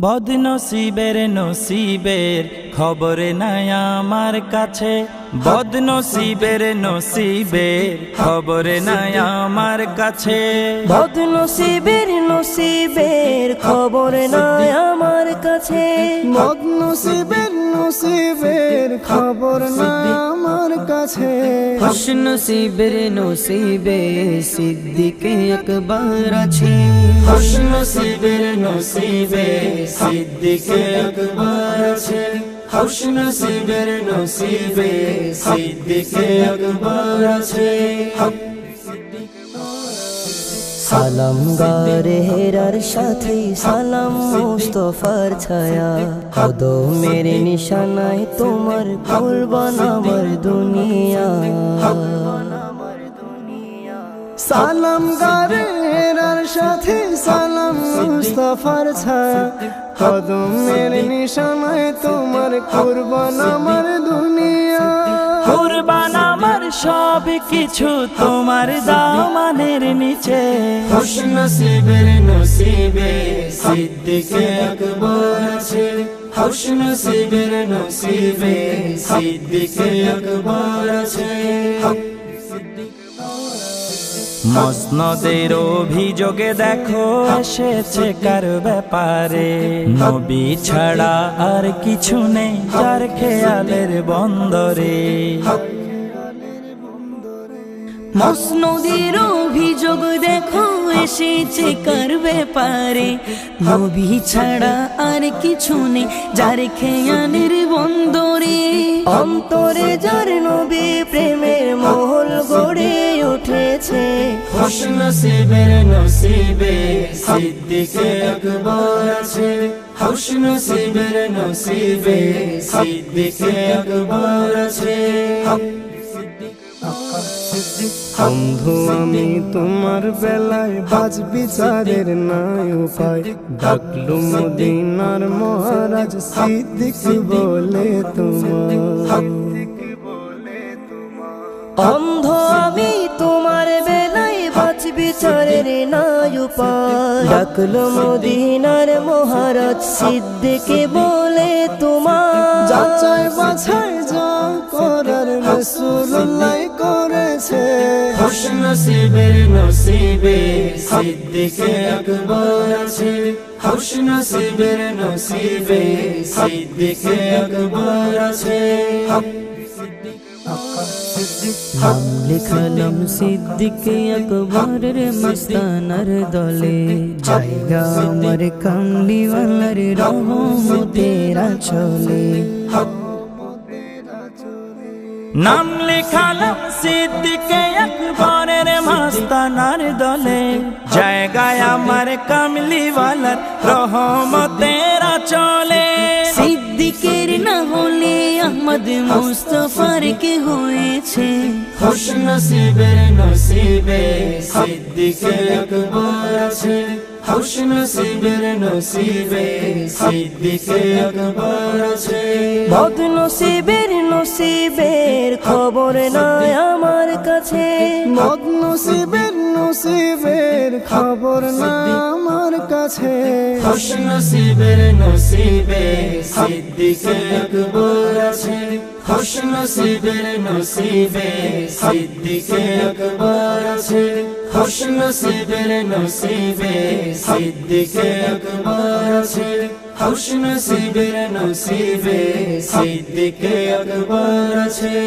বদনসিবের নসিবের খবরে নাই আমার কাছে। বদনসিবের নসিবের খবরে নাই আমার কাছে। বদনসিবের নসিবের খবরে নাই আমার কাছে। মদ নসিবের খবর না আমার কাছে। খুশ নসিবের নসিবে সিদ্দিকে একবার আছে। খুশ নসিবের নসিবে সিদ্দিকে আকবর আছে। খুশ নসিবের নসিবে সিদ্দিকে আকবর আছে। সালাম গারে হেরার সাথে সালাম মুস্তফার ছায়া। কদমের নিশানায় তোমার কুরবান আমার দুনিয়া। সালাম গারের সাথে সালাম মুস্তফার ছায়া। কদমের নিশানায় তোমার কুরবান আমার সব কিছু তোমার দামানের নিচে। খুশ নসিবের নসিবে সিদ্দিকে আকবর আছে। খুশ নসিবের নসিবে সিদ্দিকে আকবর আছে। মসনদের অভিযোগে দেখো এসেছে কার ব্যাপারে। নবী ছাড়া আর কিছু নেই যার খেয়ালের বন্দরে। মসনদের অভিযোগ দেখো এসেছে কার ব্যাপারে? নবী ছাড়া আর কিছু নেই যার খেয়ালের বন্দরে। অন্তরে যার নবী প্রেমের মহল গড়ে উঠেছে। খুশ নসিবের নসিবে সিদ্দিকে আকবর আছে। খুশ নসিবের নসিবে সিদ্দিকে আকবর আছে। বন্ধু আমি তোমার বেলায় বাজ বিচারের নাই উপায় ডাকলু মদিনার মহারাজ সিদ্দিক বলে তোমার। অন্ধ আমি তোমার বেলায় বাঁচ বিচারের নাই উপায় ডাকলো মদিনার মহারাজ সিদ্দিকে বলে তোমার। যাচাই বাছাই যা করার রসুল্লাহ খুশ নসিবের নসিবে সিদ্দিকে আকবর আছে। খুশ নসিবের নসিবে সিদ্দিকে আকবর আছে। লিখালাম সিদ্দিকে আকবরের মস্তানার দলে। জায়গা আমার কামলিওয়ালার রহমতেরা চলে নাম লেখালাম সিদ্দিকে আকবরের মাস্তানার দলে। জায়গায় আমার কামলিওয়ালার রহমতেরা চলে সিদ্দিকের না হলে আহমদ মুস্তফার কে হয়েছে? খুশ নসিবের নসিবে সিদ্দিকে আকবর আছে। খুশ নসিবের নসিবে সিদ্দিকে আকবর আছে। বদ নসিবের নসিবের খবর নাই আমার কাছে। মদ নসিবের নসিবের খবর না আমার কাছে। খুশ নসিবের নসিবে সিদ্দিকে আকবর আছে। খুশ নসিবের নসিবে সিদ্দিকে আকবর আছে। খুশ নসিবের নসিবে সিদ্দিকে আকবর আছে। খুশ নসিবের নসিবে সিদ্দিকে আকবর আছে